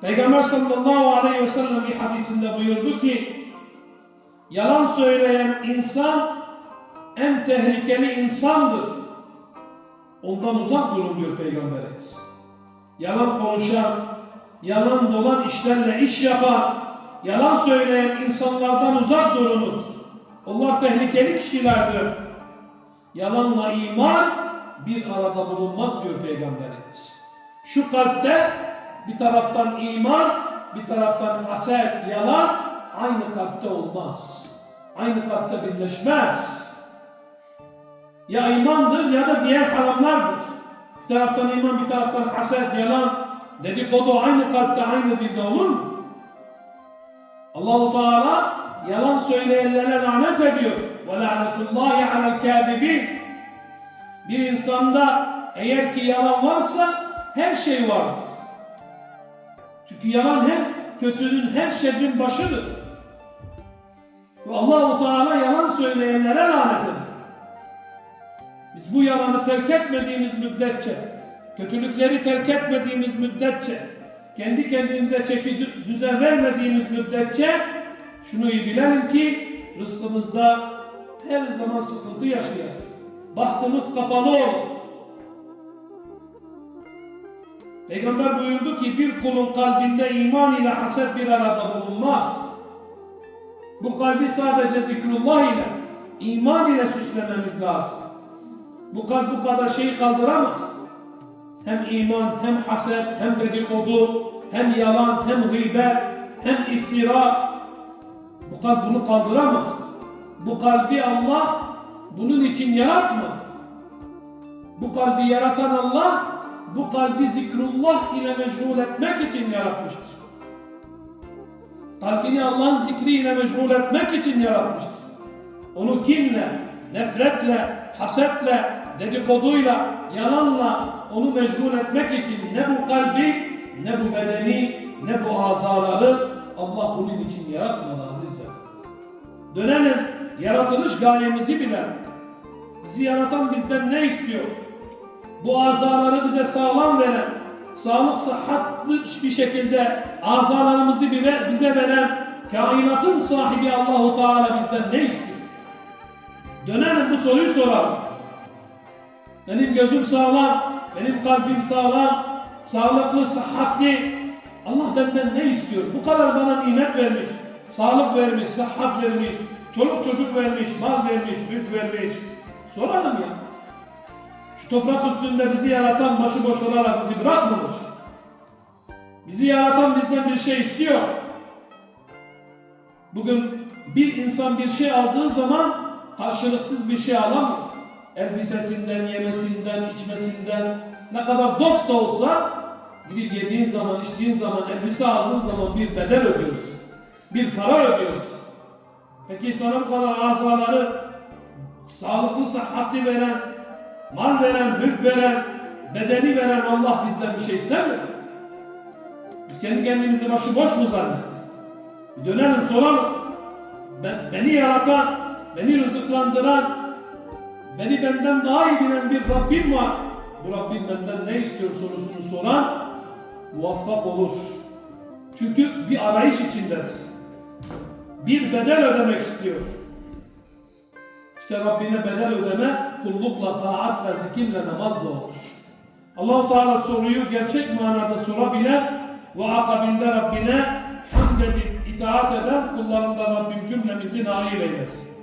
Peygamber sallallahu aleyhi ve sellem bir hadisinde buyurdu ki yalan söyleyen insan en tehlikeli insandır. Ondan uzak durun diyor Peygamberimiz. Yalan konuşan, yalan dolan işlerle iş yapan, yalan söyleyen insanlardan uzak durunuz. Onlar tehlikeli kişilerdir. Yalanla iman bir arada bulunmaz diyor Peygamberimiz. Şu kalpte bir taraftan iman, bir taraftan haset, yalan aynı kalpte olmaz. Aynı kalpte birleşmez. Ya imandır ya da diğer haramlardır. Bir taraftan iman, bir taraftan haset, yalan, dedikodu aynı kalpte, aynı dilde olur? Allahu Teala yalan söyleyenlere lanet ediyor. Ve lanetullahi alel kâzibin. Bir insanda eğer ki yalan varsa her şey vardır. Çünkü yalan her kötünün, her şerrin başıdır. Ve Allahu Teala yalan söyleyenlere lanet ediyor. Biz bu yalanı terk etmediğimiz müddetçe, kötülükleri terk etmediğimiz müddetçe, kendi kendimize çeki dü- düzen vermediğimiz müddetçe şunu iyi bilelim ki rızkımızda her zaman sıkıntı yaşayacağız. Bahtımız kapalı olur. Peygamber buyurdu ki bir kulun kalbinde iman ile haset bir arada bulunmaz. Bu kalbi sadece zikrullah ile, iman ile süslememiz lazım. Bu kalp bu kadar şeyi kaldıramaz. Hem iman, hem haset, hem dedikodu, hem yalan, hem gıybet, hem iftira. Bu kalp bunu kaldıramaz. Bu kalbi Allah bunun için yaratmadı. Bu kalbi yaratan Allah, bu kalbi zikrullah ile meşgul etmek için yaratmıştır. Kalbini Allah'ın zikriyle meşgul etmek için yaratmıştır. Onu kinle, nefretle, hasetle, dedikoduyla, yalanla onu meşgul etmek için ne bu kalbi, ne bu bedeni, ne bu azaları Allah bunun için yaratmadı azizce. Dönelim, yaratılış gayemizi bilen, bizi yaratan bizden ne istiyor? Bu azaları bize sağlam veren, sağlık sıhhatli bir şekilde azalarımızı bize veren kainatın sahibi Allahu Teala bizden ne istiyor? Dönelim bu soruyu soralım. Benim gözüm sağlam, benim kalbim sağlam, sağlıklı, sıhhatli. Allah benden ne istiyor? Bu kadar bana nimet vermiş, sağlık vermiş, sıhhat vermiş, çoluk çocuk vermiş, mal vermiş, mülk vermiş. Soralım ya. Toprak üstünde bizi yaratan başıboş olarak bizi bırakmamış. Bizi yaratan bizden bir şey istiyor. Bugün bir insan bir şey aldığı zaman karşılıksız bir şey alamıyor. Elbisesinden, yemesinden, içmesinden ne kadar dost da olsa gidip yediğin zaman, içtiğin zaman, elbise aldığın zaman bir bedel ödüyorsun. Bir para ödüyorsun. Peki sana bu kadar azaları sağlıklı, sıhhatli veren, mal veren, mülk veren, bedeni veren Allah bizden bir şey istemiyor. Biz kendi kendimizi başıboş mu zannettik? Bir dönelim soralım. Ben, beni yaratan, beni rızıklandıran, beni benden daha iyi bilen bir Rabbim var. Bu Rabbim benden ne istiyor sorusunu soran muvaffak olur. Çünkü bir arayış içindedir. Bir bedel ödemek istiyor. İşte Rabbine bedel ödeme kullukla, taatla, zikirle, namazla olur. Allahu Teala soruyu gerçek manada sorabilen ve akabinde Rabbine hamd edip itaat eden kullarından Rabbim cümlemizi nail eylesin.